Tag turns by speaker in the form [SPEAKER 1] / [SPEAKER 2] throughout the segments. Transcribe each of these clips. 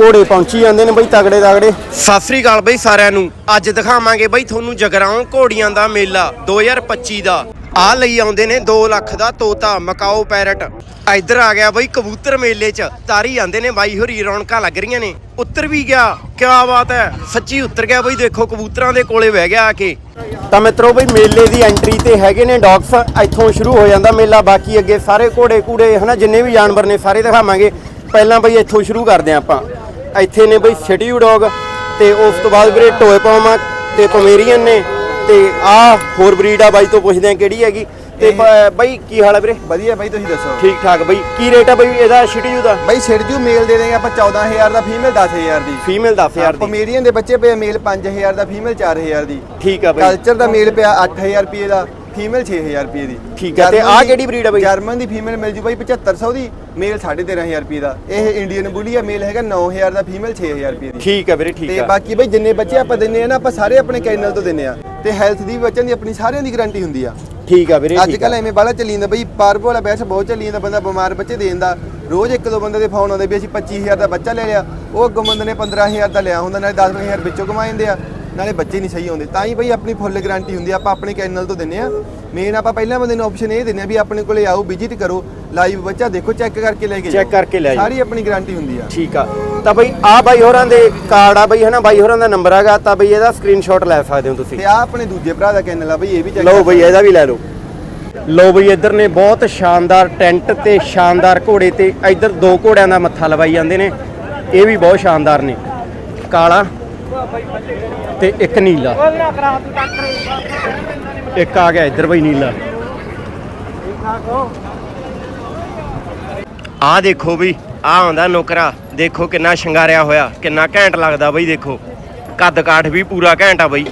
[SPEAKER 1] ਘੋੜੇ ਪਹੁੰਚੀ ਜਾਂਦੇ ਨੇ ਬਈ ਤਗੜੇ ਤਗੜੇ। ਸਤਿ ਸ੍ਰੀ ਅਕਾਲ ਬਈ ਸਾਰਿਆਂ ਨੂੰ। ਅੱਜ ਦਿਖਾਵਾਂਗੇ ਬਈ ਤੁਹਾਨੂੰ ਜਗਰਾਉਂ ਘੋੜੀਆਂ ਦਾ ਮੇਲਾ 2025 ਦਾ। ਆ ਲਈ ਆਉਂਦੇ ਨੇ 2 ਲੱਖ ਦਾ ਤੋਤਾ ਮਕਾਓ ਪੈਰਟ। ਇੱਧਰ ਆ ਗਿਆ ਬਈ ਕਬੂਤਰ ਮੇਲੇ 'ਚ। ਤਾਰੀ ਜਾਂਦੇ ਨੇ ਬਾਈ ਹੋਰੀ ਰੌਣਕਾਂ ਲੱਗ ਰਹੀਆਂ ਨੇ। ਉੱਤਰ ਵੀ ਗਿਆ ਕੀ ਬਾਤ ਹੈ। ਸੱਚੀ ਉੱਤਰ ਗਿਆ ਬਈ ਦੇਖੋ ਕਬੂਤਰਾਂ ਦੇ ਕੋਲੇ ਬਹਿ ਗਿਆ ਆ ਕੇ। ਤਾਂ ਮਿੱਤਰੋ ਬਈ ਮੇਲੇ ਦੀ ਐਂਟਰੀ ਤੇ ਹੈਗੇ ਨੇ ਡੌਗਸ ਇੱਥੋਂ ਸ਼ੁਰੂ ਹੋ ਜਾਂਦਾ ਮੇਲਾ ਬਾਕੀ ਅੱਗੇ ਸਾਰੇ ਘੋੜੇ ਕੂੜੇ ਹਨਾ ਜਿੰਨੇ ਵੀ ਜਾਨਵਰ ਨੇ ਸਾਰੇ ਦਿਖਾਵਾਂਗੇ। ਪਹਿਲਾਂ ਬਈ ਇੱਥੋਂ ਸ਼ੁਰੂ ਕਰਦੇ ਹਾਂ ਆਪਾਂ। ਇੱਥੇ ਨੇ ਬਈ ਸਿਟੀ ਡੌਗ ਤੇ ਉਸ ਤੋਂ ਬਾਅਦ ਵੀਰੇ ਟੋਏ ਪੌਮਾ ਤੇ ਪਮੇਰੀਅਨ ਨੇ ਤੇ ਆਹ ਹੋਰ ਬਰੀਡ ਆ ਬਾਈ ਤੋਂ ਪੁੱਛਦੇ ਆ ਕਿਹੜੀ ਹੈਗੀ ਤੇ ਬਾਈ ਕੀ ਹਾਲ ਹੈ ਵੀਰੇ?
[SPEAKER 2] ਵਧੀਆ ਬਾਈ ਤੁਸੀਂ ਦੱਸੋ?
[SPEAKER 1] ਠੀਕ ਠਾਕ ਬਾਈ। ਕੀ ਰੇਟ ਹੈ ਬਾਈ ਇਹਦਾ ਸ਼ਿਟੀਯੂ ਦਾ?
[SPEAKER 2] ਬਾਈ ਛਿੜਜੂ ਮੇਲ ਦੇ ਦੇਂਗੇ ਆਪਾਂ 14000 ਦਾ ਫੀਮੇਲ 10000 ਦੀ।
[SPEAKER 1] ਫੀਮੇਲ 10000 ਦੀ।
[SPEAKER 2] ਪਮੇਰੀਅਨ ਦੇ ਬੱਚੇ ਪਏ ਮੇਲ 5000 ਦਾ ਫੀਮੇਲ 4000 ਦੀ।
[SPEAKER 1] ਠੀਕ ਆ ਬਾਈ।
[SPEAKER 2] ਕਲਚਰ ਦਾ ਮੇਲ ਪਿਆ 8000 ਰੁਪਏ ਦਾ। ਫੀਮੇਲ 6000 ਰੁਪਏ ਦੀ।
[SPEAKER 1] ਠੀਕ ਹੈ, ਤੇ ਆਹ ਕਿਹੜੀ breed ਆ ਬਾਈ?
[SPEAKER 2] ਜਰਮਨ ਦੀ ਫੀਮੇਲ ਮਿਲ ਜੂ ਬਾਈ 7500 ਦੀ ਮੇਲ 13500 ਰੁਪਏ ਦਾ। ਇਹ ਇੰਡੀਅਨ ਬੁਲੀ ਆ ਮੇਲ ਹੈਗਾ 9000 ਦਾ ਫੀਮੇਲ 6000 ਰੁਪਏ ਦੀ।
[SPEAKER 1] ਠੀਕ ਆ ਵੀਰੇ ਠੀਕ
[SPEAKER 2] ਤੇ
[SPEAKER 1] ਆ।
[SPEAKER 2] ਬਾਕੀ ਬਾਈ ਜਿੰਨੇ ਬੱਚੇ ਆਪਾਂ ਦਿੰਨੇ ਆ ਨਾ ਆਪਾਂ ਸਾਰੇ ਆਪਣੇ ਕੈਨਲ ਤੋਂ ਦਿੰਨੇ ਆ। ਤੇ ਹੈਲਥ ਦੀ ਬੱਚਿਆਂ ਦੀ ਆਪਣੀ ਸਾਰਿਆਂ ਦੀ ਗਾਰੰਟੀ ਹੁੰਦੀ ਆ।
[SPEAKER 1] ਠੀਕ ਆ ਵੀਰੇ
[SPEAKER 2] ਅੱਜ ਕੱਲ। ਐਵੇਂ ਬਾਲਾ ਚੱਲੀ ਜਾਂਦਾ ਬਈ ਪਾਰਬੋ ਵਾਲਾ ਬੈਸ ਬਹੁਤ ਚੱਲੀ ਜਾਂਦਾ ਬੰਦਾ ਬਿਮਾਰ ਬੱਚੇ ਦੇਣ ਦਾ। ਰੋਜ਼ ਇੱਕ ਦੋ ਬੰਦੇ ਦੇ ਫੋਨ ਆਉਂਦੇ ਵੀ ਅਸੀਂ 25000 ਦਾ ਬੱਚਾ ਲੈ ਲਿਆ ਉਹ ਅੱਗੋਂ ਬੰਦੇ ਨੇ 15000 ਦਾ ਲਿਆ ਹੁੰਦਾ ਨਾਲੇ 10000 ਵਿੱਚੋਂ ਕਮਾ ਜਾਂਦੇ ਆ। ਨਾਲੇ ਬੱਚੇ ਨਹੀਂ ਸਹੀ ਆਉਂਦੇ ਤਾਂ ਹੀ ਬਈ ਆਪਣੀ ਫੁੱਲ ਗਾਰੰਟੀ ਹੁੰਦੀ ਆ ਆਪਾਂ ਆਪਣੇ ਕੈਨਲ ਤੋਂ ਦਿੰਨੇ ਆ। ਮੇਨ ਆਪਾਂ ਪਹਿਲਾਂ ਬੰਦੇ ਨੂੰ ਆਪਸ਼ਨ ਇਹ ਦਿੰਨੇ ਆ ਵੀ ਆਪਣੇ ਕੋਲੇ ਆਓ ਵਿਜ਼ਿਟ ਕਰੋ ਲਾਈਵ ਬੱਚਾ ਦੇਖੋ ਚੈੱਕ ਕਰਕੇ ਲੈ ਕੇ ਜਾਓ।
[SPEAKER 1] ਕਰਕੇ ਲੈ ਜਾਓ।
[SPEAKER 2] ਸਾਰੀ ਆਪਣੀ ਗਾਰੰਟੀ ਹੁੰਦੀ ਆ।
[SPEAKER 1] ਠੀਕ ਆ। ਤਾਂ ਬਈ ਆ ਬਾਈ ਹੋਰਾਂ ਦੇ ਕਾਰਡ ਆ ਬਈ ਹਨਾ? ਬਾਈ ਹੋਰਾਂ ਦਾ ਨੰਬਰ ਹੈਗਾ ਤਾਂ ਬਈ ਇਹਦਾ ਸਕਰੀਨਸ਼ਾਟ ਲੈ ਸਕਦੇ ਹੋ ਤੁਸੀਂ।
[SPEAKER 2] ਤੇ ਆ ਆਪਣੇ ਦੂਜੇ ਭਰਾ ਦਾ ਕੈਨਲ ਆ ਬਈ ਇਹ ਵੀ check
[SPEAKER 1] ਲਓ ਬਈ ਇਹਦਾ ਵੀ ਲੈ ਲਓ। ਲਓ ਬਈ ਇੱਧਰ ਨੇ ਬਹੁਤ ਸ਼ਾਨਦਾਰ ਟੈਂਟ ਤੇ ਸ਼ਾਨਦਾਰ ਘੋੜੇ ਤੇ ਇੱਧਰ ਦੋ ਘੋੜਿਆਂ ਦਾ ਮੱਥਾ ਲਵਾਈ ਜਾਂਦੇ ਨੇ। ਇਹ ਵੀ ਬਹੁਤ ਸ਼ਾਨਦਾਰ ਨੇ। ਕਾਲਾ। ਤੇ ਇੱਕ ਨੀਲਾ। ਇੱਕ ਆ ਗਿਆ ਇੱਧਰ ਬਈ ਨੀਲਾ। ਆ ਦੇਖੋ ਬਈ ਆ ਆਉਂਦਾ ਨੌਕਰਾ। ਦੇਖੋ ਕਿੰਨਾ ਸ਼ਿੰਗਾਰਿਆ ਹੋਇਆ ਕਿੰਨਾ ਘੈਂਟ ਲੱਗਦਾ ਬਈ ਦੇਖੋ। ਕੱਦ ਕਾਠ ਵੀ ਪੂਰਾ ਘੈਂਟ ਆ ਬਈ।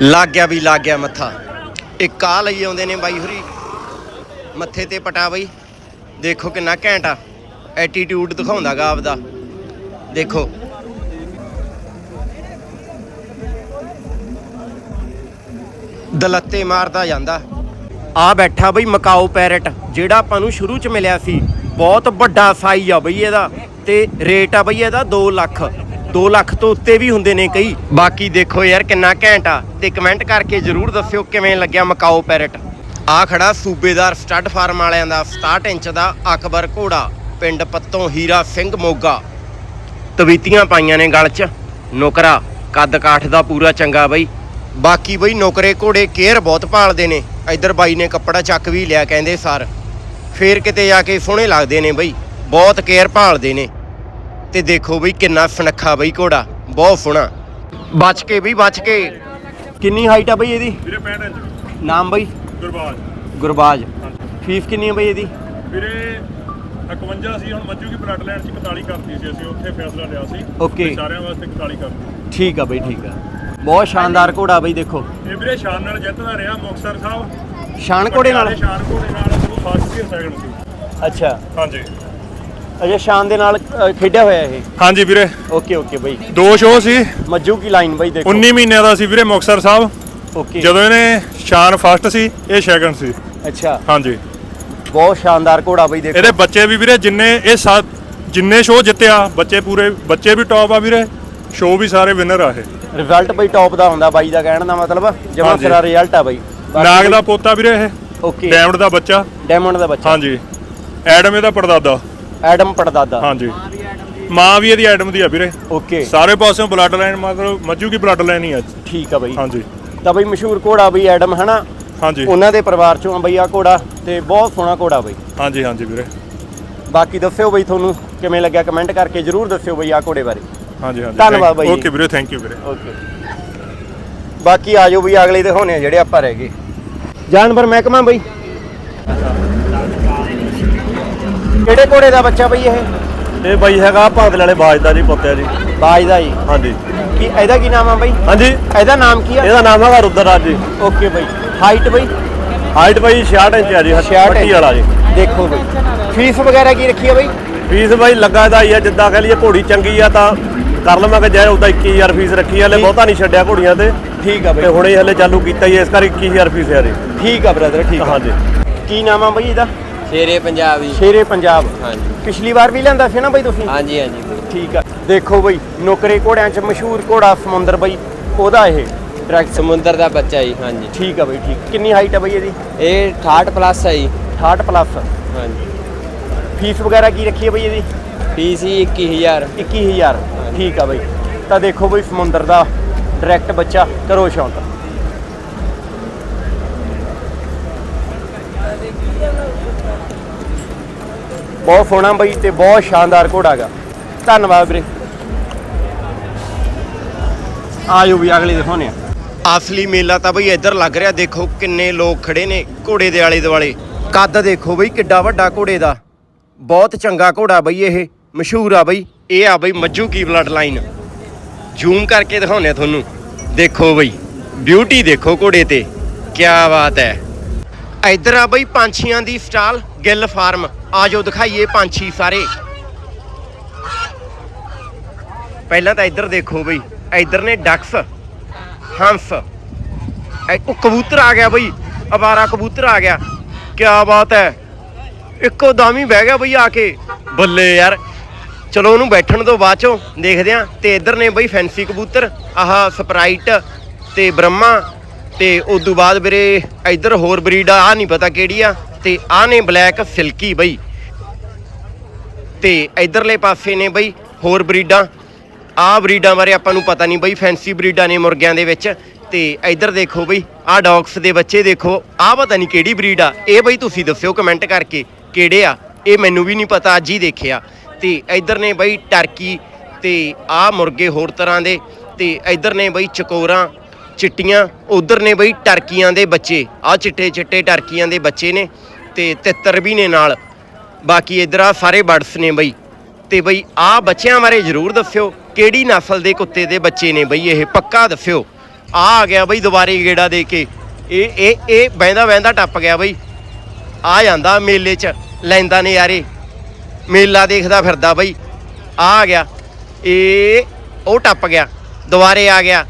[SPEAKER 1] ਲੱਗ ਗਿਆ ਵੀ ਲੱਗ ਗਿਆ ਮੱਥਾ। ਇੱਕ ਆ ਲਈ ਆਉਂਦੇ ਨੇ ਬਾਈ ਹੋਰੀ। ਮੱਥੇ ਤੇ ਪਟਾ ਬਈ। ਦੇਖੋ ਕਿੰਨਾ ਘੈਂਟ ਆ। ਐਟੀਟਿਊਡ ਦਿਖਾਉਂਦਾਗਾ ਆਪਦਾ। ਦੇਖੋ। ਦਲੱਤੇ ਮਾਰਦਾ ਜਾਂਦਾ। ਆ ਬੈਠਾ ਬਈ ਮਕਾਓ ਪੈਰਟ, ਜਿਹੜਾ ਆਪਾਂ ਨੂੰ ਸ਼ੁਰੂ ਚ ਮਿਲਿਆ ਸੀ। ਬਹੁਤ ਵੱਡਾ ਸਾਈਜ਼ ਆ ਬਈ ਇਹਦਾ, ਤੇ ਰੇਟ ਆ ਬਈ ਇਹਦਾ 2 ਲੱਖ। 2 ਲੱਖ ਤੋਂ ਉੱਤੇ ਵੀ ਹੁੰਦੇ ਨੇ ਕਈ। ਬਾਕੀ ਦੇਖੋ ਯਾਰ ਕਿੰਨਾ ਘੈਂਟ ਆ, ਤੇ ਕਮੈਂਟ ਕਰਕੇ ਜਰੂਰ ਦੱਸਿਓ ਕਿਵੇਂ ਲੱਗਿਆ ਮਕਾਓ ਪੈਰਟ। ਆ ਖੜਾ ਸੂਬੇਦਾਰ ਸਟੱਡ ਫਾਰਮ ਵਾਲਿਆਂ ਦਾ 67 ਇੰਚ ਦਾ ਅਕਬਰ ਘੋੜਾ, ਪਿੰਡ ਪੱਤੋਂ ਹੀਰਾ ਸਿੰਘ ਮੋਗਾ। ਤਵੀਤੀਆਂ ਪਾਈਆਂ ਨੇ ਗਲ 'ਚ। ਨੁਕਰਾ, ਕੱਦ ਕਾਠ ਦਾ ਪੂਰਾ ਚੰਗਾ ਬਈ। ਬਾਕੀ ਬਈ ਨੁਕਰੇ ਘੋੜੇ ਕੇਅਰ ਬਹੁਤ ਭਾਲਦੇ ਨੇ। ਇੱਧਰ ਬਾਈ ਨੇ ਕੱਪੜਾ ਚੱਕ ਵੀ ਲਿਆ ਕਹਿੰਦੇ ਸਰ। ਫੇਰ ਕਿਤੇ ਜਾ ਕੇ ਸੋਹਣੇ ਲੱਗਦੇ ਨੇ ਬਈ ਬਹੁਤ ਕੇਅਰ ਭਾਲਦੇ ਨੇ। ਤੇ ਦੇਖੋ ਬਈ ਕਿੰਨਾ ਸੁਨੱਖਾ ਬਈ ਘੋੜਾ ਬਹੁਤ ਸੋਹਣਾ। ਬਚ ਕੇ ਬਈ ਬਚ ਕੇ। ਕਿੰਨੀ ਹਾਈਟ ਆ ਬਈ ਇਹਦੀ?
[SPEAKER 3] ਵੀਰੇ 65 ਇੰਚ।
[SPEAKER 1] ਨਾਮ ਬਈ?
[SPEAKER 3] ਗੁਰਬਾਜ।
[SPEAKER 1] ਗੁਰਬਾਜ। ਫੀਸ ਕਿੰਨੀ ਆ ਬਈ ਇਹਦੀ?
[SPEAKER 3] ਵੀਰੇ 51 ਸੀ ਹੁਣ ਮੱਜੂ ਕੀ ਪਲੱਟ ਲੈਣ ਚ 41 ਕਰਤੀ ਸੀ ਅਸੀਂ ਉੱਥੇ ਫੈਸਲਾ ਲਿਆ ਸੀ। ਸਾਰਿਆਂ ਵਾਸਤੇ 41 ਕਰਤੀ।
[SPEAKER 1] ਠੀਕ ਆ ਬਈ ਠੀਕ ਆ। ਬਹੁਤ ਸ਼ਾਨਦਾਰ ਘੋੜਾ ਬਈ ਦੇਖੋ।
[SPEAKER 3] ਇਹ ਵੀਰੇ ਸ਼ਾਨ ਨਾਲ ਜਿੱਤਦਾ ਰਿਹਾ ਮੁਕਤਸਰ ਸਾਹਿਬ।
[SPEAKER 1] ਸ਼ਾਨ ਘੋੜੇ ਨਾਲ?
[SPEAKER 3] ਸ਼ਾਨ ਘੋੜੇ ਨਾਲ ਉਹ ਫਸਟ ਸੀ ਸੈਕੰਡ ਸੀ।
[SPEAKER 1] ਅੱਛਾ।
[SPEAKER 3] ਹਾਂਜੀ।
[SPEAKER 1] ਅਜੇ ਸ਼ਾਨ ਦੇ ਨਾਲ ਖੇਡਿਆ ਹੋਇਆ ਇਹ?
[SPEAKER 3] ਹਾਂਜੀ ਵੀਰੇ।
[SPEAKER 1] ਓਕੇ ਓਕੇ ਬਈ।
[SPEAKER 3] ਦੋ ਸ਼ੋਅ ਸੀ।
[SPEAKER 1] ਮੱਜੂ ਕੀ ਲਾਈਨ ਬਈ ਦੇਖੋ।
[SPEAKER 3] 19 ਮਹੀਨਿਆਂ ਦਾ ਸੀ ਵੀਰੇ ਮੁਕਤਸਰ ਸਾਹਿਬ।
[SPEAKER 1] ਓਕੇ।
[SPEAKER 3] ਜਦੋਂ ਇਹਨੇ ਸ਼ਾਨ ਫਸਟ ਸੀ ਇਹ ਸੈਕੰਡ ਸੀ।
[SPEAKER 1] ਅੱਛਾ।
[SPEAKER 3] ਹਾਂਜੀ।
[SPEAKER 1] ਬਹੁਤ ਸ਼ਾਨਦਾਰ ਘੋੜਾ ਬਈ ਦੇਖੋ।
[SPEAKER 3] ਇਹਦੇ ਬੱਚੇ ਵੀ ਵੀਰੇ ਜਿੰਨੇ ਇਹ ਸਾ ਜਿੰਨੇ ਸ਼ੋਅ ਜਿੱਤਿਆ ਬੱਚੇ ਪੂਰੇ ਬੱਚੇ ਵੀ ਟੌਪ ਆ ਵੀਰੇ। ਸ਼ੋਅ ਵੀ ਸਾਰੇ ਵਿਨਰ ਆ ਇਹ।
[SPEAKER 1] ਰਿਜ਼ਲਟ ਬਈ ਟੌਪ ਦਾ ਹੁੰਦਾ ਬਾਈ ਦਾ ਕਹਿਣ ਦਾ ਮਤਲਬ ਜਮਾ
[SPEAKER 3] ਹਾਂਜੀ।
[SPEAKER 1] ਸਿਰਾ ਰਿਜ਼ਲਟ ਆ ਬਈ।
[SPEAKER 3] ਨਾਗ ਦਾ ਪੋਤਾ ਵੀਰੇ ਇਹ
[SPEAKER 1] ਓਕੇ।
[SPEAKER 3] ਡੈਮਡ ਦਾ ਬੱਚਾ।
[SPEAKER 1] ਡਾਇਮੰਡ ਦਾ ਬੱਚਾ।
[SPEAKER 3] ਹਾਂਜੀ। ਐਡਮ ਇਹਦਾ ਪੜਦਾਦਾ।
[SPEAKER 1] ਐਡਮ ਪੜਦਾਦਾ।
[SPEAKER 3] ਹਾਂਜੀ। ਮਾਂ ਵੀ ਇਹਦੀ ਐਡਮ ਦੀ ਆ ਵੀਰੇ।
[SPEAKER 1] ਓਕੇ।
[SPEAKER 3] ਸਾਰੇ ਪਾਸਿਓਂ ਬਲੱਡ ਲਾਈਨ ਮਤਲਬ ਮੱਜੂ ਕੀ ਬਲੱਡ ਲਾਈਨ ਹੀ ਆ।
[SPEAKER 1] ਠੀਕ ਆ ਬਈ।
[SPEAKER 3] ਹਾਂਜੀ।
[SPEAKER 1] ਤਾਂ ਬਈ ਮਸ਼ਹੂਰ ਘੋੜਾ ਬਈ ਐਡਮ ਹਨਾ?
[SPEAKER 3] ਹਾਂਜੀ।
[SPEAKER 1] ਉਹਨਾਂ ਦੇ ਪਰਿਵਾਰ ਚੋਂ ਆ ਬਈ ਆ ਘੋੜਾ ਤੇ ਬਹੁਤ ਸੋਹਣਾ ਘੋੜਾ ਬਈ।
[SPEAKER 3] ਹਾਂਜੀ ਹਾਂਜੀ ਵੀਰੇ।
[SPEAKER 1] ਬਾਕੀ ਦੱਸਿਓ ਬਈ ਤੁਹਾਨੂੰ ਕਿਵੇਂ ਲੱਗਿਆ ਕਮੈਂਟ ਕਰਕੇ ਜਰੂਰ ਦੱਸਿਓ ਬਈ ਆ ਘੋੜੇ ਬਾਰੇ।
[SPEAKER 3] ਹਾਂਜੀ ਹਾਂਜੀ
[SPEAKER 1] ਧੰਨਵਾਦ ਬਾਈ ਜੀ।
[SPEAKER 3] ਓਕੇ ਵੀਰੇ ਥੈਂਕ ਯੂ ਵੀਰੇ।
[SPEAKER 1] ਓਕੇ ਬਾਕੀ ਆ ਜਾਓ ਵੀ ਅਗਲੇ ਦਿਖਾਉਣੇ ਆ ਜਿਹੜੇ ਆਪਾਂ ਰਹਿ ਗਏ। ਜਾਨਵਰ ਮਹਿਕਮਾ ਬਈ। ਕਿਹੜੇ ਘੋੜੇ ਦਾ ਬੱਚਾ ਬਈ ਇਹ?
[SPEAKER 4] ਇਹ ਬਾਈ ਹੈਗਾ ਭਾਗਲ ਵਾਲੇ ਬਾਜ ਦਾ ਜੀ ਪੁੱਤਿਆ ਜੀ।
[SPEAKER 1] ਬਾਜ ਦਾ ਜੀ।
[SPEAKER 4] ਹਾਂਜੀ।
[SPEAKER 1] ਕੀ ਇਹਦਾ ਕੀ ਨਾਮ ਆ ਬਈ?
[SPEAKER 4] ਹਾਂਜੀ।
[SPEAKER 1] ਇਹਦਾ ਨਾਮ ਕੀ ਆ?
[SPEAKER 4] ਇਹਦਾ ਨਾਮ ਹੈਗਾ ਰੁਦਰਰਾਜ ਜੀ।
[SPEAKER 1] ਓਕੇ ਬਈ। ਹਾਈਟ ਬਈ?
[SPEAKER 4] ਹਾਈਟ ਬਾਈ 66 ਇੰਚ ਆ ਜੀ
[SPEAKER 1] 66
[SPEAKER 4] ਪੱਟੀ ਵਾਲਾ ਜੀ।
[SPEAKER 1] ਦੇਖੋ ਬਈ। ਫੀਸ ਵਗੈਰਾ ਕੀ ਰੱਖੀ ਆ ਬਈ?
[SPEAKER 4] ਫੀਸ ਬਾਈ ਲੱਗਾ ਦਾ ਹੀ ਆ ਜਿੱਦਾਂ ਕਹ ਲਈਏ ਘੋੜੀ ਚੰਗੀ ਆ ਤਾਂ ਕਰ ਲਵਾਂਗੇ ਜਾਏ ਉਹਦਾ 21000 ਫੀਸ ਰੱਖੀ ਹਲੇ। ਬਹੁਤਾ ਨਹੀਂ ਛੱਡਿਆ ਘੋੜੀਆਂ ਤੇ।
[SPEAKER 1] ਠੀਕ ਆ
[SPEAKER 4] ਤੇ
[SPEAKER 1] ਬਈ
[SPEAKER 4] ਹੁਣੇ ਹਲੇ ਚਾਲੂ ਕੀਤਾ ਹੀ ਇਸ ਕਰ 21000 ਫੀਸ ਆ ਜੀ
[SPEAKER 1] ਠੀਕ ਆ ਬ੍ਰਦਰ ਠੀਕ ਆ।
[SPEAKER 4] ਹਾਂਜੀ।
[SPEAKER 1] ਕੀ ਨਾਮ ਆ ਬਈ ਇਹਦਾ?
[SPEAKER 5] ਸ਼ੇਰੇ ਪੰਜਾਬੀ
[SPEAKER 1] ਸ਼ੇਰੇ ਪੰਜਾਬ।
[SPEAKER 5] ਹਾਂਜੀ।
[SPEAKER 1] ਪਿਛਲੀ ਵਾਰ ਵੀ ਲਿਆਂਦਾ ਸੀ ਨਾ ਬਈ ਤੁਸੀਂ?
[SPEAKER 5] ਹਾਂਜੀ ਹਾਂਜੀ
[SPEAKER 1] ਠੀਕ ਆ। ਦੇਖੋ ਬਈ ਨੁਕਰੇ ਘੋੜਿਆਂ 'ਚ ਮਸ਼ਹੂਰ ਘੋੜਾ ਸਮੁੰਦਰ ਬਈ ਉਹਦਾ ਇਹ। ਡਾਇਰੈਕਟ
[SPEAKER 5] ਸਮੁੰਦਰ ਦਾ ਬੱਚਾ ਜੀ ਹਾਂਜੀ।
[SPEAKER 1] ਠੀਕ ਆ ਬਈ ਠੀਕ। ਕਿੰਨੀ ਹਾਈਟ ਆ ਬਈ ਇਹਦੀ?
[SPEAKER 5] ਇਹ 68 ਪਲੱਸ ਹੈ ਜੀ।
[SPEAKER 1] 68 ਪਲੱਸ
[SPEAKER 5] ਹਾਂਜੀ।
[SPEAKER 1] ਫੀਸ ਵਗੈਰਾ ਕੀ ਰੱਖੀ ਹੈ ਬਈ ਇਹਦੀ?
[SPEAKER 5] ਫੀਸ ਹੀ 21000
[SPEAKER 1] 21000 ਠੀਕ ਆ ਬਾਈ। ਤਾਂ ਦੇਖੋ ਬਈ ਸਮੁੰਦਰ ਦਾ ਡਾਇਰੈਕਟ ਬੱਚਾ ਕਰੋ ਸ਼ੌਂਕ। ਬਹੁਤ ਸੋਹਣਾ ਬਈ ਤੇ ਬਹੁਤ ਸ਼ਾਨਦਾਰ ਘੋੜਾ ਗਾ। ਧੰਨਵਾਦ ਵੀਰੇ। ਆਜੋ ਵੀ ਅਗਲੇ ਦਿਖਾਉਣੇ ਆ। ਅਸਲੀ ਮੇਲਾ ਤਾਂ ਬਈ ਇੱਧਰ ਲੱਗ ਰਿਹਾ। ਦੇਖੋ ਕਿੰਨੇ ਲੋਕ ਖੜੇ ਨੇ ਘੋੜੇ ਦੇ ਆਲੇ ਦੁਆਲੇ। ਕੱਦ ਦੇਖੋ ਬਈ ਕਿੱਡਾ ਵੱਡਾ ਘੋੜੇ ਦਾ। ਬਹੁਤ ਚੰਗਾ ਘੋੜਾ ਬਈ ਇਹ। ਮਸ਼ਹੂਰ ਆ ਬਈ, ਇਹ ਆ ਬਈ ਮੱਜੂ ਕੀ ਬਲੱਡ ਲਾਈਨ ਜ਼ੂਮ ਕਰਕੇ ਦਿਖਾਉਂਦੇ ਤੁਹਾਨੂੰ। ਦੇਖੋ ਬਈ ਬਿਊਟੀ ਦੇਖੋ ਘੋੜੇ ਤੇ। ਕੀ ਬਾਤ ਹੈ। ਇੱਧਰ ਆ ਬਈ ਪੰਛੀਆਂ ਦੀ ਸਟਾਲ, ਗਿੱਲ ਫਾਰਮ। ਆਜੋ ਦਿਖਾਈਏ ਪੰਛੀ ਸਾਰੇ। ਪਹਿਲਾਂ ਤਾਂ ਇੱਧਰ ਦੇਖੋ ਬਈ, ਇੱਧਰ ਨੇ ਡਕਸ, ਹੰਸ। ਉਹ ਕਬੂਤਰ ਆ ਗਿਆ ਬਈ, ਅਵਾਰਾ ਕਬੂਤਰ ਆ ਗਿਆ। ਕੀ ਬਾਤ ਹੈ। ਇੱਕੋ ਦਮ ਹੀ ਬਹਿ ਗਿਆ ਬਈ ਆ ਕੇ। ਬੱਲੇ ਯਾਰ ਚਲੋ ਉਹਨੂੰ ਬੈਠਣ ਤੋਂ ਬਾਅਦ ਚੋਂ ਦੇਖਦੇ ਆ ਤੇ ਇੱਧਰ ਨੇ ਬਈ ਫੈਂਸੀ ਕਬੂਤਰ, ਆਹ ਸਪਰਾਈਟ ਤੇ ਬ੍ਰਹਮਾ ਤੇ ਉਸ ਤੋਂ ਬਾਅਦ ਵੀਰੇ ਇੱਧਰ ਹੋਰ ਬਰੀਡ ਆ, ਆਹ ਨਹੀਂ ਪਤਾ ਕਿਹੜੀ ਆ ਤੇ ਆਹ ਨੇ ਬਲੈਕ ਸਿਲਕੀ ਬਈ। ਤੇ ਇਧਰਲੇ ਪਾਸੇ ਨੇ ਬਈ ਹੋਰ ਬਰੀਡਾਂ ਆਹ ਬਰੀਡਾਂ ਬਾਰੇ ਆਪਾਂ ਨੂੰ ਪਤਾ ਨਹੀਂ ਬਈ ਫੈਂਸੀ ਬਰੀਡਾਂ ਨੇ ਮੁਰਗਿਆਂ ਦੇ ਵਿੱਚ। ਤੇ ਇਧਰ ਦੇਖੋ ਬਈ, ਆਹ ਡੌਗਸ ਦੇ ਬੱਚੇ ਦੇਖੋ, ਆਹ ਪਤਾ ਨਹੀਂ ਕਿਹੜੀ ਬਰੀਡ ਆ। ਇਹ ਬਈ ਤੁਸੀਂ ਦੱਸਿਓ ਕਮੈਂਟ ਕਰਕੇ ਕਿਹੜੇ ਆ, ਇਹ ਮੈਨੂੰ ਵੀ ਨਹੀਂ ਪਤਾ, ਅੱਜ ਹੀ ਦੇਖਿਆ। ਤੇ ਇਧਰ ਨੇ ਬਈ ਟਰਕੀ ਤੇ ਆਹ ਮੁਰਗੇ ਹੋਰ ਤਰ੍ਹਾਂ ਦੇ ਤੇ ਇਧਰ ਨੇ ਬਈ ਚਕੋਰਾਂ, ਚਿੱਟੀਆਂ, ਉਧਰ ਨੇ ਬਈ ਟਰਕੀਆਂ ਦੇ ਬੱਚੇ। ਆਹ ਚਿੱਟੇ ਚਿੱਟੇ ਟਰਕੀਆਂ ਦੇ ਬੱਚੇ ਨੇ ਤੇ ਤਿੱਤਰ ਵੀ ਨੇ ਨਾਲ। ਬਾਕੀ ਇਧਰ ਆ ਸਾਰੇ ਬਰਡਸ ਨੇ ਬਈ। ਤੇ ਬਈ ਆ ਬੱਚਿਆਂ ਬਾਰੇ ਜਰੂਰ ਦੱਸਿਓ, ਕਿਹੜੀ ਨਸਲ ਦੇ ਕੁੱਤੇ ਦੇ ਬੱਚੇ ਨੇ ਬਈ ਇਹ, ਪੱਕਾ ਦੱਸਿਓ। ਆ ਆ ਗਿਆ ਬਈ ਦੁਬਾਰੇ ਗੇੜਾ ਦੇ ਕੇ। ਇਹ ਇਹ ਇਹ ਬਹਿੰਦਾ ਬਹਿੰਦਾ ਟੱਪ ਗਿਆ ਬਈ। ਆ ਜਾਂਦਾ ਮੇਲੇ 'ਚ, ਲੈਂਦਾ ਨੇ ਯਾਰੇ। ਮੇਲਾ ਦੇਖਦਾ ਫਿਰਦਾ ਬਈ। ਆ ਆ ਗਿਆ। ਇਹ ਉਹ ਟੱਪ ਗਿਆ। ਦੁਬਾਰੇ ਆ ਗਿਆ।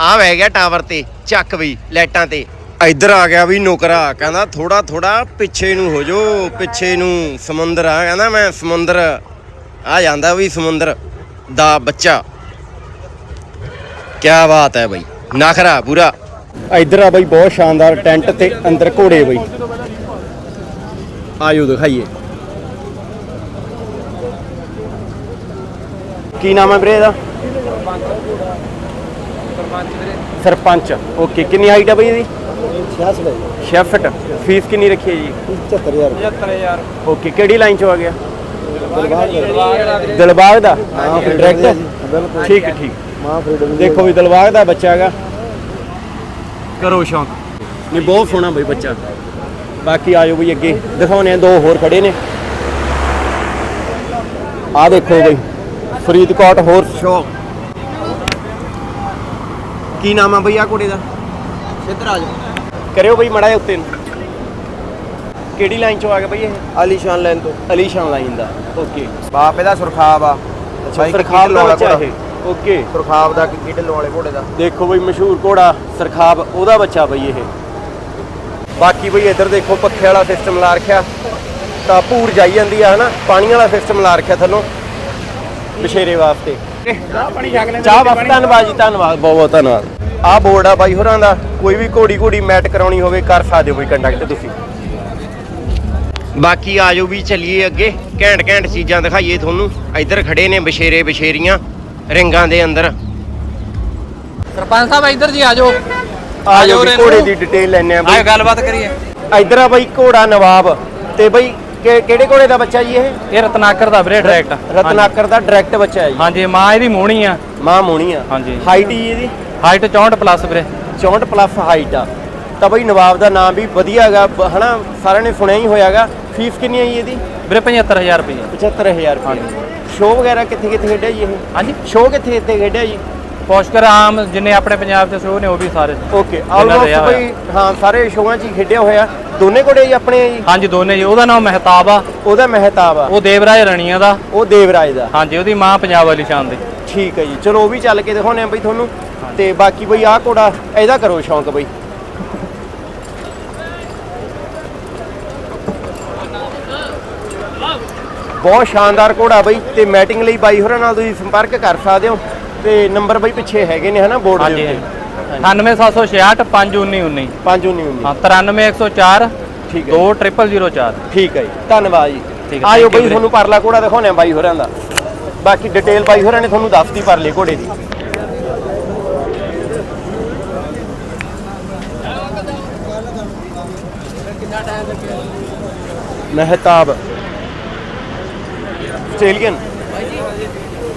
[SPEAKER 1] ਆ ਬਹਿ ਗਿਆ ਟਾਵਰ ਤੇ, ਚੱਕ ਬਈ ਲਾਈਟਾਂ ਤੇ। ਇੱਧਰ ਆ ਗਿਆ ਵੀ ਨੌਕਰਾ, ਕਹਿੰਦਾ ਥੋੜਾ ਥੋੜਾ ਪਿੱਛੇ ਨੂੰ ਹੋ ਜੋ ਪਿੱਛੇ ਨੂੰ ਸਮੁੰਦਰ ਆ। ਕਹਿੰਦਾ ਮੈਂ ਸਮੁੰਦਰ, ਆ ਜਾਂਦਾ ਵੀ ਸਮੁੰਦਰ ਦਾ ਬੱਚਾ। ਕੀ ਬਾਤ ਹੈ ਬਈ, ਨਖਰਾ ਪੂਰਾ। ਇੱਧਰ ਆ ਬਈ ਬਹੁਤ ਸ਼ਾਨਦਾਰ ਟੈਂਟ ਤੇ ਅੰਦਰ ਘੋੜੇ ਬਈ। ਆਇਓ ਦਿਖਾਈਏ। ਕੀ ਨਾਮ ਹੈ ਵੀਰੇ ਇਹਦਾ? ਸਰਪੰਚ ਓਕੇ ਕਿੰਨੀ ਹਾਈਟ ਆ ਬਈ ਇਹਦੀ? 66 ਫੁੱਟ ਫੀਸ ਕਿੰਨੀ ਰੱਖੀ ਹੈ ਜੀ?
[SPEAKER 2] 75000
[SPEAKER 1] ਓਕੇ ਕਿਹੜੀ ਲਾਈਨ ਚੋਂ ਆ ਗਿਆ? ਦਿਲਬਾਗ ਦਾ? ਡਾਇਰੈਕਟ
[SPEAKER 2] ਬਿਲਕੁਲ।
[SPEAKER 1] ਠੀਕ ਠੀਕ।
[SPEAKER 2] ਮਾਂ ਫਰੀਡਮ
[SPEAKER 1] ਦੇਖੋ ਵੀ ਦਿਲਬਾਗ ਦਾ ਬੱਚਾ ਹੈਗਾ। ਕਰੋ ਸ਼ੌਂਕ। ਨਹੀਂ ਬਹੁਤ ਸੋਹਣਾ ਬਈ ਬੱਚਾ। ਬਾਕੀ ਆਜੋ ਬਈ ਅੱਗੇ। ਦਿਖਾਉਣੇ ਆ ਦੋ ਹੋਰ ਖੜੇ ਨੇ। ਆ ਦੇਖੋ ਬਈ। ਫਰੀਦਕੋਟ ਹੋਰ ਸ਼ੌਕ। ਕੀ ਨਾਮ ਆ ਬਈ ਆ ਕੁੜੀ ਦਾ?
[SPEAKER 2] ਸਿੱਧਰਾਜ।
[SPEAKER 1] ਕਰਿਓ ਬਈ ਮੜਾ ਉੱਤੇ ਨੂੰ। ਕਿਹੜੀ ਲਾਈਨ ਚੋਂ ਆ ਗਿਆ ਬਈ ਇਹ?
[SPEAKER 2] ਆਲੀਸ਼ਾਨ ਲੈਣ ਤੋਂ।
[SPEAKER 1] ਅਲੀਸ਼ਾਨ ਲਾਈਨ ਦਾ। ਓਕੇ
[SPEAKER 2] ਬਾਪ ਇਹਦਾ ਸੁਰਖਾਬ ਆ।
[SPEAKER 1] ਅੱਛਾ ਸਰਖਾਬ ਦਾ ਬੱਚਾ ਇਹ ਓਕੇ
[SPEAKER 2] ਸੁਰਖਾਬ ਦਾ ਕੀ ਢਿੱਲੋਂ ਵਾਲੇ ਘੋੜੇ ਦਾ।
[SPEAKER 1] ਦੇਖੋ ਬਈ ਮਸ਼ਹੂਰ ਘੋੜਾ ਸਰਖਾਬ ਉਹਦਾ ਬੱਚਾ ਬਈ ਇਹ। ਬਾਕੀ ਬਈ ਇੱਧਰ ਦੇਖੋ ਪੱਖੇ ਵਾਲਾ ਸਿਸਟਮ ਲਾ ਰੱਖਿਆ। ਤਾਂ ਪੂਰ ਜਾਈ ਜਾਂਦੀ ਆ ਹਨਾ? ਪਾਣੀ ਵਾਲਾ ਸਿਸਟਮ ਲਾ ਰੱਖਿਆ ਥੱਲੋਂ। ਬਸ਼ੇਰੇ ਵਾਸਤੇ। ਚਾਹ ਵਾਸਤੇ ਧੰਨਵਾਦ ਜੀ ਧੰਨਵਾਦ ਬਹੁਤ ਬਹੁਤ ਧੰਨਵਾਦ। ਆਹ ਬੋਰਡ ਆ ਬਾਈ ਹੋਰਾਂ ਦਾ ਕੋਈ ਵੀ ਘੋੜੀ ਘੋੜੀ ਮੈਟ ਕਰਾਉਣੀ ਹੋਵੇ ਕਰ ਸਕਦੇ ਹੋ ਬਈ ਕੰਟੈਕਟ ਤੁਸੀਂ। ਬਾਕੀ ਆਜੋ ਵੀ ਚੱਲੀਏ ਅੱਗੇ ਘੈਂਟ ਘੈਂਟ ਚੀਜ਼ਾਂ ਦਿਖਾਈਏ ਤੁਹਾਨੂੰ। ਇੱਧਰ ਖੜੇ ਨੇ ਬਸ਼ੇਰੇ ਬਸ਼ੇਰੀਆਂ ਰਿੰਗਾਂ ਦੇ ਅੰਦਰ।
[SPEAKER 6] ਸਰਪੰਚ ਸਾਹਿਬ ਇੱਧਰ ਜੀ ਆਜੋ।
[SPEAKER 1] ਆਜੋ ਵੀ
[SPEAKER 6] ਰੇ
[SPEAKER 1] ਘੋੜੇ। ਦੀ ਡਿਟੇਲ ਲੈਣੇ ਆ ਬਈ।
[SPEAKER 6] ਗੱਲਬਾਤ ਕਰੀਏ।
[SPEAKER 1] ਇੱਧਰ ਆ ਬਈ ਘੋੜਾ ਨਵਾਬ ਤੇ ਬਈ ਕਿ- ਕਿਹੜੇ ਘੋੜੇ ਦਾ ਬੱਚਾ ਜੀ ਇਹ?
[SPEAKER 6] ਇਹ ਰਤਨਾਕਰ ਦਾ ਵੀਰੇ ਡਾਇਰੈਕਟ
[SPEAKER 1] ਰਤਨਾਕਰ ਦਾ ਡਾਇਰੈਕਟ ਬੱਚਾ ਹੈ ਜੀ।
[SPEAKER 6] ਹਾਂਜੀ ਮਾਂ ਇਹਦੀ ਮੋਹਣੀ ਆ।
[SPEAKER 1] ਮਾਂ ਮੋਣੀ ਆ।
[SPEAKER 6] ਹਾਂਜੀ।
[SPEAKER 1] ਹਾਈਟ ਹੀ ਇਹਦੀ?
[SPEAKER 6] ਹਾਈਟ 64 ਪਲੱਸ ਵੀਰੇ।
[SPEAKER 1] 64 ਪਲੱਸ ਹਾਈਟ ਆ। ਤਾਂ ਬਈ ਨਵਾਬ ਦਾ ਨਾਮ ਵੀ ਵਧੀਆ ਹੈਗਾ ਬ- ਹਨਾ? ਸਾਰਿਆਂ ਨੇ ਸੁਣਿਆ ਹੀ ਹੋਇਆਗਾ। ਫੀਸ ਕਿੰਨੀ ਹੈ ਜੀ ਇਹਦੀ?
[SPEAKER 6] ਵੀਰੇ 75000 ਰੁਪਏ
[SPEAKER 1] 75000 ਰੁਪਏ ਸ਼ੋਅ ਵਗੈਰਾ ਕਿੱਥੇ ਕਿੱਥੇ ਖੇਡਿਆ ਜੀ ਇਹ?
[SPEAKER 6] ਹਾਂਜੀ।
[SPEAKER 1] ਸ਼ੋਅ ਕਿੱਥੇ ਕਿੱਥੇ ਖੇਡਿਆ ਜੀ?
[SPEAKER 6] ਪੋਸ਼ਕਰ ਆਮ ਜਿੰਨੇ ਆਪਣੇ ਪੰਜਾਬ ਦੇ ਸ਼ੋਅ ਨੇ ਉਹ ਵੀ ਸਾਰੇ
[SPEAKER 1] ਓਕੇ ਆਲਮੋਸਟ। ਬਈ ਹਾਂ ਸਾਰੇ ਸ਼ੋਆਂ 'ਚ ਹੀ ਖੇਡਿਆ ਹੋਇਆ। ਦੋਨੇ ਘੋੜੇ ਜੀ ਆਪਣੇ ਆ ਜੀ?
[SPEAKER 6] ਹਾਂਜੀ ਦੋਨੇ ਜੀ। ਉਹਦਾ ਨਾਮ ਮਹਿਤਾਬ ਆ।
[SPEAKER 1] ਉਹਦਾ ਮਹਿਤਾਬ ਆ।
[SPEAKER 6] ਉਹ ਦੇਵਰਾਜ ਰਣੀਆਂ ਦਾ।
[SPEAKER 1] ਉਹ ਦੇਵਰਾਜ ਦਾ।
[SPEAKER 6] ਹਾਂਜੀ ਉਹਦੀ ਮਾਂ ਪੰਜਾਬ ਵਾਲੀ ਸ਼ਾਨ ਦੀ।
[SPEAKER 1] ਠੀਕ ਹੈ ਜੀ। ਚਲੋ ਉਹ ਵੀ ਚੱਲ ਕੇ ਦਿਖਾਉਣੇ ਆ ਬਈ ਤੁਹਾਨੂੰ। ਤੇ ਬਾਕੀ ਬਈ ਆਹ ਘੋੜਾ ਇਹਦਾ ਕਰੋ ਸ਼ੌਂਕ ਬਈ। ਬਹੁਤ ਸ਼ਾਨਦਾਰ ਘੋੜਾ ਬਈ। ਤੇ ਮੈਟਿੰਗ ਲਈ ਬਾਈ ਹੋਰਾਂ ਨਾਲ ਤੁਸੀਂ ਸੰਪਰਕ ਕਰ ਸਕਦੇ ਹੋ। ਤੇ ਨੰਬਰ ਬਈ ਪਿੱਛੇ ਹੈਗੇ ਨੇ ਹਨਾ ਬੋਰਡ ਦੇ
[SPEAKER 6] ਹਾਂਜੀ
[SPEAKER 1] ਉੱਤੇ?
[SPEAKER 6] 98766 5119
[SPEAKER 1] 519
[SPEAKER 6] ਹਾਂ 93104
[SPEAKER 1] ਠੀਕ ਹੈ
[SPEAKER 6] 20004
[SPEAKER 1] ਠੀਕ ਹੈ ਜੀ। ਧੰਨਵਾਦ ਜੀ।
[SPEAKER 6] ਠੀਕ ਹੈ,
[SPEAKER 1] ਆਇਓ
[SPEAKER 6] thank you
[SPEAKER 1] ਬਈ
[SPEAKER 6] ਵੀਰੇ।
[SPEAKER 1] ਤੁਹਾਨੂੰ ਪਰਲਾ ਘੋੜਾ ਦਿਖਾਉਣੇ ਆ ਬਾਈ ਹੋਰਾਂ ਦਾ। ਬਾਕੀ ਡਿਟੇਲ ਬਾਈ ਹੋਰਾਂ ਨੇ ਤੁਹਾਨੂੰ ਦੱਸਦੀ ਪਰਲੇ ਘੋੜੇ ਦੀ। ਮਹਿਤਾਬ। ਆਸਟ੍ਰੇਲੀਅਨ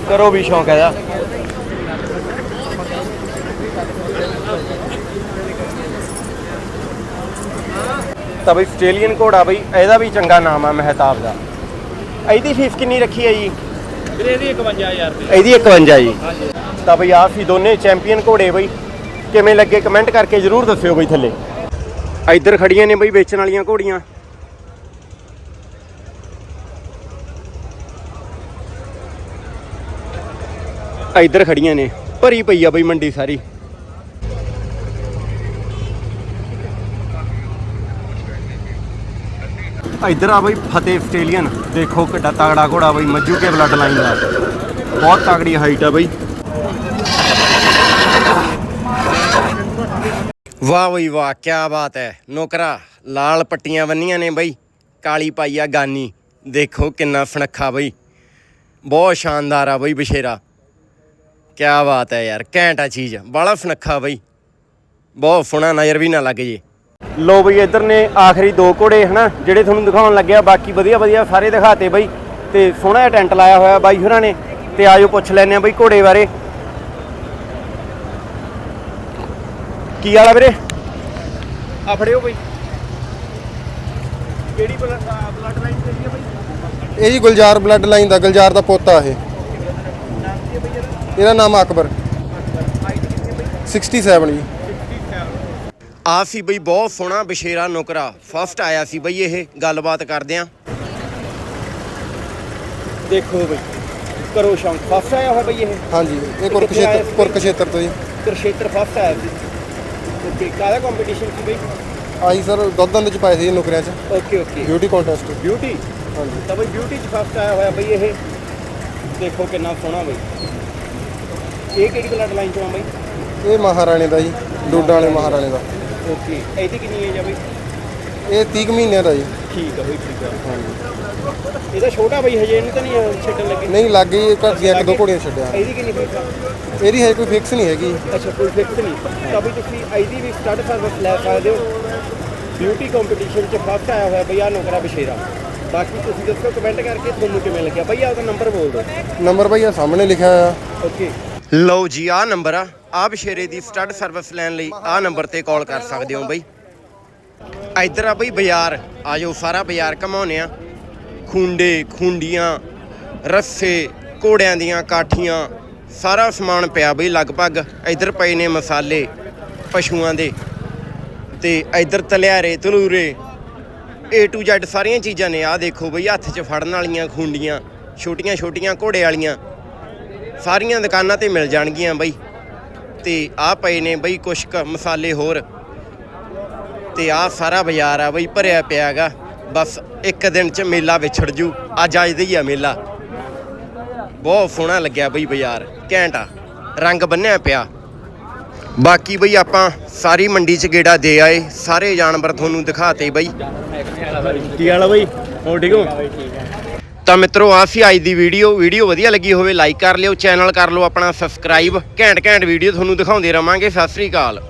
[SPEAKER 1] ਕਰੋ ਵੀ ਸ਼ੌਂਕ ਇਹਦਾ। ਤਾਂ ਬਈ ਆਸਟ੍ਰੇਲੀਅਨ ਘੋੜਾ ਬਈ ਇਹਦਾ ਵੀ ਚੰਗਾ ਨਾਮ ਆ ਮਹਿਤਾਬ ਦਾ। ਇਹਦੀ ਫੀਸ ਕਿੰਨੀ ਰੱਖੀ ਹੈ ਜੀ?
[SPEAKER 6] ਵੀਰੇ ਇਹਦੀ 51000 ਰੁਪਏ।
[SPEAKER 1] ਇਹਦੀ 51 ਜੀ। ਤਾਂ ਬਈ ਆਹ ਸੀ ਦੋਨੇ ਚੈਂਪੀਅਨ ਘੋੜੇ ਬਈ। ਕਿਵੇਂ ਲੱਗੇ? ਕਮੈਂਟ ਕਰਕੇ ਜਰੂਰ ਦੱਸਿਓ ਬਈ ਥੱਲੇ। ਇੱਧਰ ਖੜੀਆਂ ਨੇ ਬਈ ਵੇਚਣ ਵਾਲੀਆਂ ਘੋੜੀਆਂ। ਇੱਧਰ ਖੜੀਆਂ ਨੇ। ਭਰੀ ਪਈ ਆ ਬਈ ਮੰਡੀ ਸਾਰੀ। ਇੱਧਰ ਆ ਬਈ ਫਤਿਹ ਆਸਟ੍ਰੇਲੀਅਨ। ਦੇਖੋ ਕਿੱਡਾ ਤਗੜਾ ਘੋੜਾ ਬਈ ਮੱਜੂ ਕੇ ਬਲੱਡ ਲਾਈਨ ਦਾ। ਬਹੁਤ ਤਗੜੀ ਹਾਈਟ ਆ ਬਈ। ਵਾਹ ਬਈ ਵਾਹ ਕੀ ਬਾਤ ਹੈ। ਨੌਕਰਾ ਲਾਲ ਪੱਟੀਆਂ ਬੰਨੀਆਂ ਨੇ ਬਈ। ਕਾਲੀ ਪਾਈ ਆ ਗਾਨੀ। ਦੇਖੋ ਕਿੰਨਾ ਸੁਨੱਖਾ ਬਈ। ਬਹੁਤ ਸ਼ਾਨਦਾਰ ਆ ਬਈ ਬਸ਼ੇਰਾ। ਕੀ ਬਾਤ ਹੈ ਯਾਰ ਘੈਂਟ ਆ ਚੀਜ਼ ਬਾਲਾ ਸੁਨੱਖਾ ਬਈ। ਬਹੁਤ ਸੋਹਣਾ ਨਜ਼ਰ ਵੀ ਨਾ ਲੱਗ ਜੇ। ਲੋ ਬਈ ਇੱਧਰ ਨੇ ਆਖਰੀ ਦੋ ਘੋੜੇ ਹਨਾ ਜਿਹੜੇ ਤੁਹਾਨੂੰ ਦਿਖਾਉਣ ਲੱਗਿਆ ਬਾਕੀ ਵਧੀਆ ਵਧੀਆ ਸਾਰੇ ਦਿਖਾਤੇ ਬਈ। ਤੇ ਸੋਹਣਾ ਜਿਹਾ ਟੈਂਟ ਲਾਇਆ ਹੋਇਆ ਬਾਈ ਹੋਰਾਂ ਨੇ ਤੇ ਆਜੋ ਪੁੱਛ ਲੈਨੇ ਆ ਬਈ ਘੋੜੇ ਬਾਰੇ। ਕੀ ਹਾਲ ਆ ਵੀਰੇ? ਆ ਫੜਿਓ ਬਈ। ਕਿਹੜੀ ਬਲੱਡ ਲਾਈਨ ਤੇ ਹੈ ਬਈ?
[SPEAKER 7] ਇਹ ਜੀ ਗੁਲਜ਼ਾਰ ਬਲੱਡ ਲਾਈਨ ਦਾ ਗੁਲਜ਼ਾਰ ਦਾ ਪੋਤਾ ਇਹ। ਇਹਦਾ ਨਾਮ ਅਕਬਰ। 67 ਜੀ।
[SPEAKER 1] ਆ ਸੀ ਬਈ ਬਹੁਤ ਸੋਹਣਾ ਬਸ਼ੇਰਾ ਨੁਕਰਾ। ਫਸਟ ਆਇਆ ਸੀ ਬਈ ਇਹ ਗੱਲਬਾਤ ਕਰਦੇ ਆ ਦੇਖੋ ਬਈ ਕਰੋ ਸ਼ੌਂਕ। ਫਸਟ ਆਇਆ ਹੋਇਆ ਬਈ ਇਹ।
[SPEAKER 7] ਹਾਂਜੀ ਇਹ ਕੁਰਕਸ਼ੇਤਰ? ਕੁਰਕਸ਼ੇਤਰ ਤੋਂ ਜੀ।
[SPEAKER 1] ਕੁਰਸ਼ੇਤਰ ਫਸਟ ਆਇਆ ਸੀ। ਓਕੇ ਕਾਹਦਾ ਕੰਪੀਟੀਸ਼ਨ ਸੀ ਬਈ?
[SPEAKER 7] ਆਈ ਸਰ ਦੁੱਧ ਦੰਦ ਚ ਪਾਏ ਸੀ ਨੁਕਰਿਆਂ ਚ।
[SPEAKER 1] Okay okay.
[SPEAKER 7] Beauty contest
[SPEAKER 1] beauty
[SPEAKER 7] ਹਾਂਜੀ।
[SPEAKER 1] ਤਾਂ ਬਈ ਬਿਊਟੀ ਚ ਫਸਟ ਆਇਆ ਹੋਇਆ ਬਈ ਇਹ। ਦੇਖੋ ਕਿੰਨਾ ਸੋਹਣਾ ਬਈ। ਇਹ ਕਿਹੜੀ ਬਲੱਡ ਲਾਈਨ ਚੋਂ ਆ ਬਈ?
[SPEAKER 7] ਇਹ ਮਹਾਰਾਣੇ ਦਾ ਜੀ ਡੋਡਾ ਵਾਲੇ ਮਹਾਰਾਣੇ ਦਾ।
[SPEAKER 1] ਓਕੇ ਇਹਦੀ ਕਿੰਨੀ ਏਜ ਆ ਬਈ?
[SPEAKER 7] ਇਹ 30 ਕੁ ਮਹੀਨਿਆਂ ਦਾ ਜੀ।
[SPEAKER 1] ਠੀਕ ਆ ਬਈ ਠੀਕ ਆ। ਇਹਦਾ ਛੋਟਾ ਬਈ ਹਜੇ ਇਹਨੂੰ ਤਾਂ ਨਹੀਂ ਛੱਡਣ ਲੱਗੇ?
[SPEAKER 7] ਨਹੀਂ ਲੱਗ ਗਈ ਘਰ ਦੀਆਂ ਇੱਕ ਦੋ ਘੋੜੀਆਂ ਛੱਡਿਆ।
[SPEAKER 1] ਇਹਦੀ ਕਿੰਨੀ ਫੀਸ ਆ?
[SPEAKER 7] ਇਹਦੀ ਹੈ ਕੋਈ ਫਿਕਸ ਨਹੀਂ ਹੈਗੀ।
[SPEAKER 1] ਅੱਛਾ ਕੋਈ ਫਿਕਸ ਨਹੀਂ। ਤਾਂ ਵੀ ਤੁਸੀਂ ਇਹਦੀ ਵੀ ਸਟੱਡ ਸਰਵਿਸ ਲੈ ਸਕਦੇ ਹੋ। ਬਿਊਟੀ ਕੰਪੀਟੀਸ਼ਨ 'ਚ ਫਸਟ ਆਇਆ ਹੋਇਆ ਬਈ ਆ ਨੌਕਰਾ ਬਸ਼ੇਰਾ ਬਾਕੀ ਤੁਸੀਂ ਦੱਸੋ ਕਮੈਂਟ ਕਰਕੇ ਤੁਹਾਨੂੰ ਕਿਵੇਂ ਲੱਗਿਆ? ਬਈ ਆਪਦਾ ਨੰਬਰ ਬੋਲ ਦਿਓ।
[SPEAKER 7] ਨੰਬਰ ਭਾਈ ਆ ਸਾਹਮਣੇ ਲਿਖਿਆ ਹੋਇਆ।
[SPEAKER 1] ਓਕੇ ਲਓ ਜੀ ਆ ਨੰਬਰ ਆ। ਆ ਬਸ਼ੇਰੇ ਦੀ ਸਟੱਡ ਸਰਵਿਸ ਲੈਣ ਲਈ ਆ ਨੰਬਰ ਤੇ ਕਾਲ ਕਰ ਸਕਦੇ ਹੋ ਬਈ। ਇੱਧਰ ਆ ਬਈ ਬਾਜ਼ਾਰ। ਆਜੋ ਸਾਰਾ ਬਾਜ਼ਾਰ ਘਮਾਉਨੇ ਆ। ਖੁੰਡੇ, ਖੁੰਡੀਆਂ, ਰੱਸੇ, ਘੋੜਿਆਂ ਦੀਆਂ ਕਾਠੀਆਂ, ਸਾਰਾ ਸਮਾਨ ਪਿਆ ਬਈ ਲਗਭਗ। ਇੱਧਰ ਪਏ ਨੇ ਮਸਾਲੇ ਪਸ਼ੂਆਂ ਦੇ। ਤੇ ਇੱਧਰ ਤਲਿਆਰੇ, ਤਲੂਰੇ, A to Z ਸਾਰੀਆਂ ਚੀਜ਼ਾਂ ਨੇ। ਆ ਦੇਖੋ ਬਈ, ਹੱਥ 'ਚ ਫੜਨ ਵਾਲੀਆਂ ਖੁੰਡੀਆਂ ਛੋਟੀਆਂ ਛੋਟੀਆਂ ਘੋੜੇ ਵਾਲੀਆਂ। ਸਾਰੀਆਂ ਦੁਕਾਨਾਂ ਤੇ ਮਿਲ ਜਾਣਗੀਆਂ ਬਈ। ਤੇ ਆ ਪਏ ਨੇ ਬਈ ਕੁਛ ਕੁ ਮਸਾਲੇ ਹੋਰ। ਤੇ ਆ ਸਾਰਾ ਬਾਜ਼ਾਰ ਆ ਬਈ ਭਰਿਆ ਪਿਆਗਾ। ਬਸ ਇੱਕ ਦਿਨ ਚ ਮੇਲਾ ਵਿਛੜ ਜੂ। ਅੱਜ ਅੱਜ ਦਾ ਹੀ ਆ ਮੇਲਾ। ਬਹੁਤ ਸੋਹਣਾ ਲੱਗਿਆ ਬਈ ਬਾਜ਼ਾਰ ਘੈਂਟ ਆ। ਰੰਗ ਬੰਨਿਆ ਪਿਆ। ਬਾਕੀ ਬਈ ਆਪਾਂ ਸਾਰੀ ਮੰਡੀ ਚ ਗੇੜਾ ਦੇ ਆਏ। ਸਾਰੇ ਜਾਨਵਰ ਤੁਹਾਨੂੰ ਦਿਖਾਤੇ ਬਈ। ਕੀ ਹਾਲ ਆ ਬਈ? ਹੋ? ਠੀਕ ਹੋ ਤਾਂ ਮਿੱਤਰੋ ਆ ਸੀ ਅੱਜ ਦੀ ਵੀਡੀਓ। ਵੀਡੀਓ ਵਧੀਆ ਲੱਗੀ ਹੋਵੇ ਲਾਈਕ ਕਰ ਲਿਓ ਚੈਨਲ ਕਰ ਲਓ ਆਪਣਾ ਸਬਸਕ੍ਰਾਈਬ ਘੈਂਟ ਘੈਂਟ ਵੀਡੀਓ ਤੁਹਾਨੂੰ ਦਿਖਾਉਂਦੇ ਰਵਾਂਗੇ। ਸਤਿ ਸ੍ਰੀ ਅਕਾਲ।